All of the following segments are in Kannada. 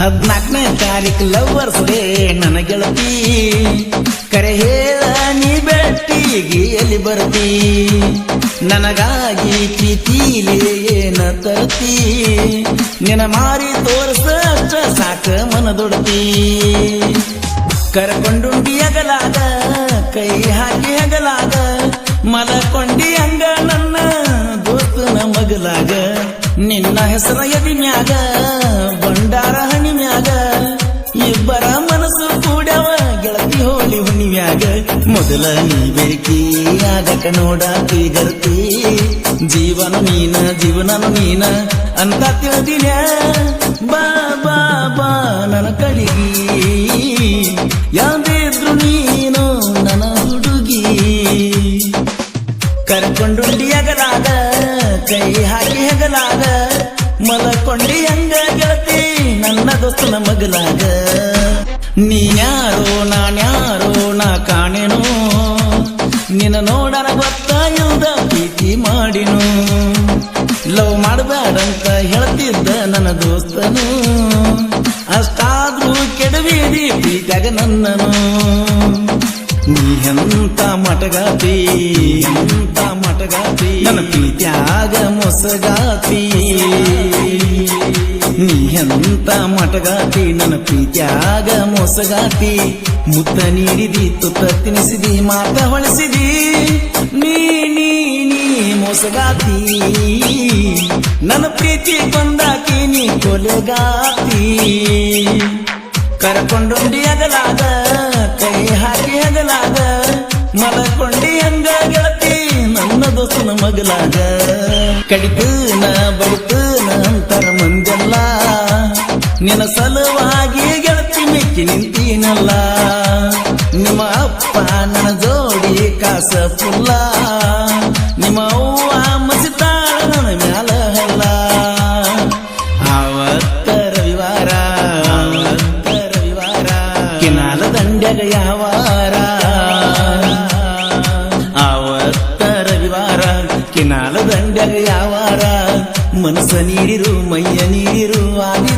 ಹದ್ನಾಲ್ಕನೇ ತಾರೀಕು ಲವರ್ಸ್ ಡೇ ನನ್ನ ಗೆಳತಿ. ಕರೆ ಹೇಳ, ನೀ ಬೆಟ್ಟಿಗೆ ಎಲ್ಲಿ ಬರ್ತಿ? ನನಗಾಗಿ ಪ್ರೀತಿಲಿ ಏನ ತರ್ತಿ? ನಿನ ಮಾರಿ ತೋರ್ಸ ಸಾಕ ಮನದೊಡತಿ. ಕರಕೊಂಡುಂಡಿ ಅಗಲಾಗ ಕೈ ಹಾಕಿ ಅಗಲಾದ ಮಲಕೊಂಡಿ ಹಂಗ ನನ್ನ ದೋಸ್ತನ ಮಗಲಾಗ. ನಿನ್ನ ಹೆಸರ ಎದಿ ಮ್ಯಾಗ ಮೊದಲ ನೀ ಬೇಕಿ ಆಗಕ ನೋಡಾಕಿ ಗರ್ತಿ ಜೀವನ ನೀನ ಜೀವನ ನೀನ, ಅಂತ ತಿಳಿದಿನ. ಬಾ ಬಾ ಬಾ, ನನ್ನ ಕಡಿಗಿ ಯಾವ್ದಿದ್ರು ನೀನು ನನ್ನ ಹುಡುಗಿ. ಕರ್ಕೊಂಡುಂಡಿ ಅಗಲಾಗ, ಕೈ ಹಾಕಿ ಹಗಲಾಗ. ಮಲಕೊಂಡಿ ಹಂಗ ಗೆಳತಿ, ನನ್ನ ದೋಸ್ತನ ಮಗಲಾಗ. ನೀ ಯಾರೋ, ನಾನ್ಯಾರೋ ನಿನ್ನ ನೋಡನ ಗೊತ್ತಾಗಿಲ್ದ ಪ್ರೀತಿ ಮಾಡಿನು. ಲವ್ ಮಾಡಬೇಡಂತ ಹೇಳ್ತಿದ್ದ ನನ್ನ ದೋಸ್ತನು. ಅಷ್ಟಾದ್ರೂ ಕೆಡವಿದಿ ಪ್ರೀತಿಯಾಗ ನನ್ನನು. ನೀ ಎಂತ ಮಟಗಾತಿ ಎಂತ ಮಟಗಾತಿ ನನ್ನ ಪ್ರೀತಿಯಾಗ ಮೊಸಗಾತಿ. ನೀ ಎಂತ ಮಟಗಾತಿ ನನ್ನ ಪ್ರೀತ್ಯಾಗ ಮೊಸಗಾತಿ. ಮುತ್ತ ನೀಡಿದಿ, ತುತ್ತ ತಿನಿಸಿದಿ, ಮಾತ ಹೊಳಿಸಿದಿ. ನೀ ನೀ ನೀ ಮೊಸಗಾತಿ. ನನ್ನ ಪ್ರೀತಿ ಬಂದಾಕಿ, ನೀ ಕೊಲೆಗಾತಿ. ಕರಕೊಂಡುಂಡಿ ಅಗಲಾದ ಕೈ ಹಾಕಿ ಅಗಲಾದ ಮಲಕೊಂಡಿ ಹಂಗ ಗೆಳತಿ, ನನ್ನ ದೋಸ್ತನ ಮಗಲಾಗ ಕಡಿದು ಬಡಿತನ ನಿನ್ನ ಸಲುವಾಗಿ ಗೆಳತಿ ಮೆಚ್ಚಿ ನಿಂತೀನಲ್ಲ. ನಿಮ್ಮ ಅಪ್ಪ, ನನ್ನ ಜೋಡಿ ಕಾಸ ಪುಲ್ಲ. ನಿಮ್ಮ ಅವ್ವ, ಮಸಿತಾಳ ನನ್ನ ಮ್ಯಾಲ ಹಲ್ಲ. ಆವತ್ತ ರವಿವಾರ ಆವತ್ತ ರವಿವಾರ, ಕಿನಾಲ ದಂಡ್ಯಾಗ ಯಾವಾರ ಆವತ್ತ ರವಿವಾರ, ಕಿನಾಲ ದಂಡ್ಯಾಗ ಯಾವಾರ ಮನಸ್ಸ ನೀರಿರು, ಮೈಯ ನೀರಿರು ಆದಿ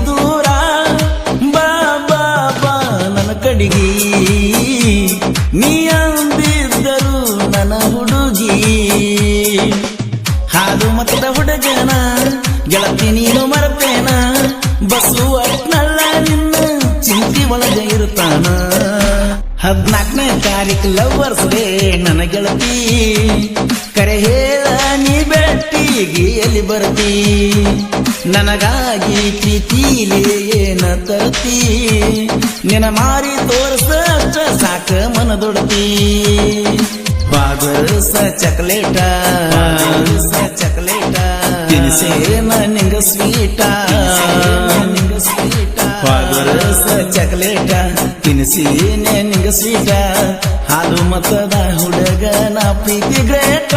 ಕಡಿಗಿ ನೀ ಅಂದಿದ್ದರು ನನ್ನ ಹುಡುಗಿ. ಹಾಲು ಮತ್ತ ಹುಡುಗನ, ಗೆಳತಿ ನೀನು ಮರತೇನ? ಬಸ್ಸು ಅಟ್ನಲ್ಲ ನಿನ್ನ ಚಿಂತಿ ಒಳಗ ಇರುತ್ತಾನ? ಹದ್ನಾಲ್ಕನೇ ತಾರೀಕು ಲವರ್ಸ್ ಡೇ ನನ್ನ ಗೆಳತಿ. ಕರೆ ಹೇಳ, ನೀ ಬೆಟ್ಟಿಗೆ ಎಲ್ಲಿ ಬರ್ತಿ. ನನಗಾಗಿ ಪ್ರೀತಿಲಿ ಏನ ತರ್ತಿ ನಿನ ಮಾರಿ ತೋರ್ಸ ಸಾಕ ಮನ ಮನದೊಡತಿ. ಬಾಗರ್ಸ ಚಕಲೇಟ ಸ ಚಕಲೇಟ ತಿನ್ಸೇನ ನಿಂಗ ಸ್ವೀಟ ನಿಂಗ ಸ್ವೀಟ ಬಾಗರ್ಸ ಚಕಲೇಟ ತಿನ್ಸೇನೆ ನಿಂಗ ಸ್ವೀಟ ಹಾಲು ಮತದ ಹುಡುಗನ ಪ್ರೀತಿ ಗ್ರೇಟ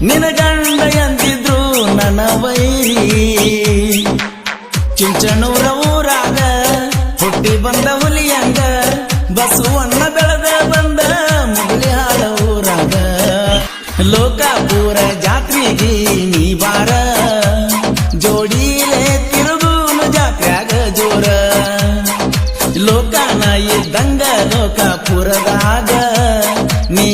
ನಿನ ಗಂಡ ಎಂದಿದ್ರು ನನ್ನ ವೈರಿ. ಚಿಂಚಣೂರ ಊರಾಗ ಹುಟ್ಟಿ ಬಂದ ಹುಲಿಯಂಗ, ಬಸವಣ್ಣ ಬೆಳೆದ ಬಂದ ಮುಗಲಿ ಹಾಡ ಊರಾಗ ಲೋಕಾಪುರ ಜಾತ್ರೆಗೆ ನೀ ಬಾರ, ಜೋಡಿಲೆ ತಿರುಗು ಜಾತ್ರೆಯಾಗ ಜೋರ. ಲೋಕಾನ ಇದ್ದಂಗ ಲೋಕಾಪುರದಾಗ ನೀ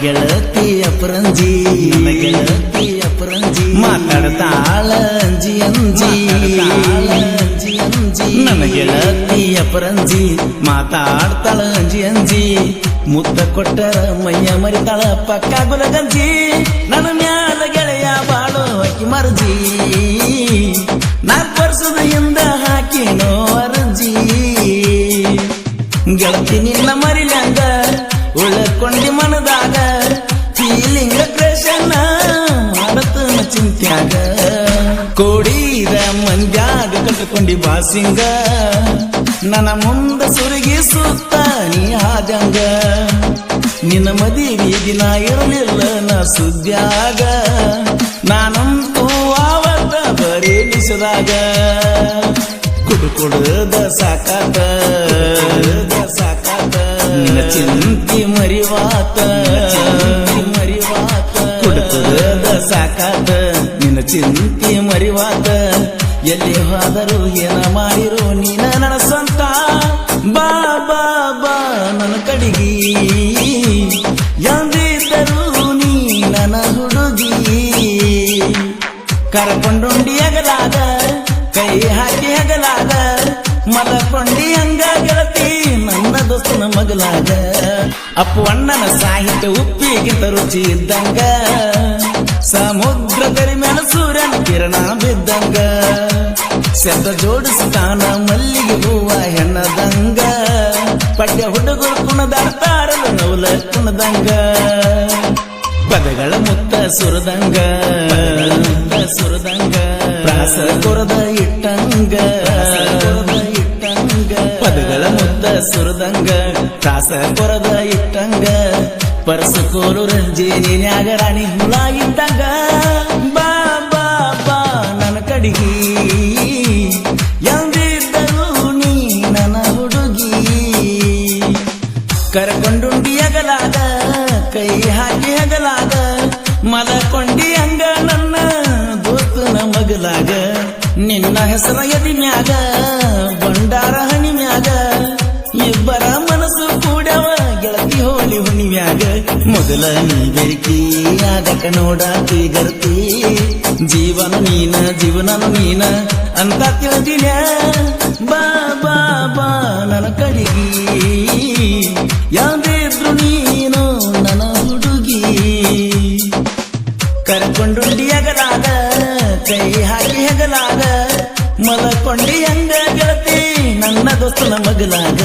ಗೆಳತಿಯ ಪರಂಜಿ ನನ್ನ ಗೆಳತಿಯ ಪರಂಜಿ ಮಾತಾಡ್ತಾಳ ಅಂಜಿ. ಅಂಜಿ ಅಂಜಿ ಅಂಜಿ. ನನ್ನ ಗೆಳತಿಯ ಪರಂಜಿ ಮಾತಾಡ್ತಾಳ ಅಂಜಿ. ಅಂಜಿ ಮುತ್ತ ಕೊಟ್ಟರ ಮೈಯ ಮರಿತಾಳ ಪಕ್ಕ ಗುಲಗಂಜಿ. ನನ್ನ ಮ್ಯಾಲ ಗೆಳೆಯ ಬಾಳೋ ಅಕ್ಕಿ ಮರ್ಜಿ. ನಾಲ್ಕು ವರ್ಷದ ಹಿಂದ ಹಾಕಿ ಅರ್ಜಿ ಗೆಳತಿ ನಿನ್ನ ಮರಿಲಂಗ ಉಳ್ಕೊಂಡಿ ಚಿಂತ್ಯಾಗ ಕೋಡಿದ ಮಂಜಾಗ ಕಟ್ಕೊಂಡಿ ಬಾಸಿಂಗ. ನನ್ನ ಮುಂದ ಸುರುಗಿ ಸುತ್ತ ನೀ ಆದಂಗ ನಿನ್ನ ಮದುವೆ ದಿನ ಇರಲಿಲ್ಲ ನಾ ಸುದ್ಯಾಗ ನಾನಂತೂ ಆವತ್ತ ಬರೀ ನಿಸದಾಗ. ಕುಡು ಕುಡುದ ಸಾಕಾತ ಸಾಕಾತ. ಚಿಂತಿ ಮರಿವಾತ ಸಾಕಾತ. ನಿನ್ನ ಚಿಂತೆ ಮರಿವಾತ ಎಲ್ಲಿ ಹಾದರೂ ಏನ ಮಾಡಿರೋ ನೀನ ನನ್ನ ಸ್ವಂತ ಬಾ ಬಾ ಬಾ, ನನ್ನ ಕಡಿಗಿ. ಎಂದಿದ್ದರೂ ನೀ ನನ್ನ ಹುಡುಗಿ. ಕರಕೊಂಡುಂಡಿ ಅಗಲಾದ ಕೈ ಹಾಕಿ ಹಗಲಾದ. ಮಲಕೊಂಡಿ ಹಂಗ ಗೆಳತಿ, ನನ್ನ ದೋಸ್ತನ ಮಗಲಾದ ಅಪ್ಪು ಅಣ್ಣನ ಸಾಹಿತ್ಯ ಉಪ್ಪಿಗಿಂತ ರುಚಿ ಇದ್ದಂಗ. ಸಮುದ್ರ ಮೇಲೆ ಸೂರ್ಯನ ಕಿರಣ ಬಿದ್ದಂಗ. ಶಬ್ದ ಜೋಡಿಸ್ತಾನ ಮಲ್ಲಿಗೆ ಹೂವ ಹೆಣ್ಣದಂಗ. ಪಡ್ಯ ಹುಡುಗರು ಕುಣದಾಡ್ತಾರಲ್ಲ ನವಲ ಕುಣದಂಗ. ಪದಗಳ ಮುತ್ತ ಸುರದಂಗ. ಸುರದಂಗ. ಪ್ರಾಸ ಕೊರದ ಇಟ್ಟಂಗ. ಇಟ್ಟಂಗ. ಪದಗಳ ಮುತ್ತ ಸುರದಂಗ. ಪ್ರಾಸ ಕೊರದ ಇಟ್ಟಂಗ. ಪರಸ ಕೋಲು ರಂಜೇನಿ ನಾಗರಾಣಿ ಹುಳ ಇದ್ದಂಗ ಬಾ ಬಾ ಬಾ, ನನ್ನ ಕಡಿಗಿ. ಎಂದಿದ್ದರು ನೀ ನನ್ನ ಹುಡುಗಿ. ಕರಕೊಂಡುಂಡಿ ಅಗಲಾದ ಕೈ ಹಾಕಿ ಹಗಲಾದ, ಮಲಕೊಂಡಿ ಹಂಗ ನನ್ನ ದೋಸ್ತನ ಮಗಲಾಗ. ನಿನ್ನ ಹೆಸರ ಎದಿ ಮ್ಯಾಗ ಬಂಡಾರ ಹಣಿ ಮ್ಯಾಗ, ಇಬ್ಬರ ಮೊದಲ ನೀ ಬೇಕಿ ಆಗಕ ನೋಡ ಗರ್ತಿ ಜೀವನ ನೀನ ಜೀವನ ನೀನ, ಅಂತ ತಿಳಿದಿನ ಬಾ ಬಾ ಬಾ, ನನ್ನ ಯಾವುದೇ ಯಾವ್ದಿದ್ರು ನೀನು ನನ್ನ ಹುಡುಗಿ. ಕರ್ಕೊಂಡು ಹಗಲಾಗ ಕೈ ಹಾಕಿ ಹಗಲಾಗ. ಮಲಕೊಂಡಿ ಹಂಗ ಗೆಳತಿ, ನನ್ನ ದೋಸ್ತನ ಮಗಲಾಗ.